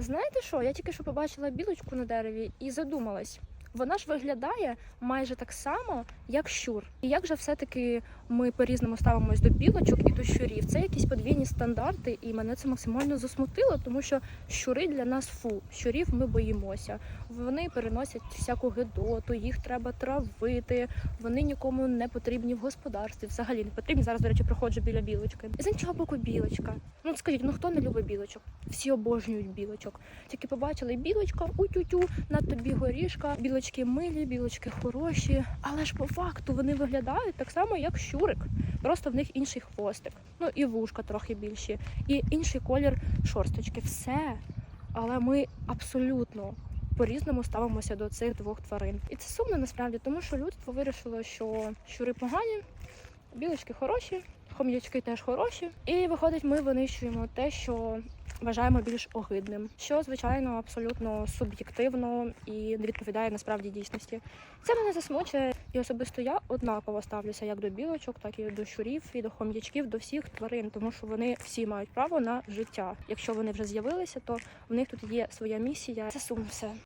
Знаєте що? Я тільки що побачила білочку на дереві і задумалась. Вона ж виглядає майже так само, як щур. І як же все-таки ми по-різному ставимось до білочок і до щурів? Це якісь подвійні стандарти, і мене це максимально засмутило, тому що щури для нас фу. Щурів ми боїмося. Вони переносять всяку гидоту, їх треба травити. Вони нікому не потрібні в господарстві. Взагалі не потрібні. Зараз, до речі, проходжу біля білочки. І з іншого боку, білочка. Ну скажіть, ну хто не любить білочок? Всі обожнюють білочок. Тільки побачили білочка, утю-тю, на тобі горішка. Білочки милі, білочки хороші. Але ж по факту вони виглядають так само, як щурик. Просто в них інший хвостик. Ну і вушка трохи більші, і інший колір шорсточки. Все. Але ми абсолютно по-різному ставимося до цих двох тварин. І це сумно насправді, тому що людство вирішило, що щури погані, білочки хороші, хом'ячки теж хороші. І виходить, ми винищуємо те, що вважаємо більш огидним, що звичайно абсолютно суб'єктивно і не відповідає насправді дійсності. Це мене засмучує, і особисто я однаково ставлюся як до білочок, так і до щурів, і до хом'ячків, до всіх тварин, тому що вони всі мають право на життя. Якщо вони вже з'явилися, то в них тут є своя місія. Це сум все.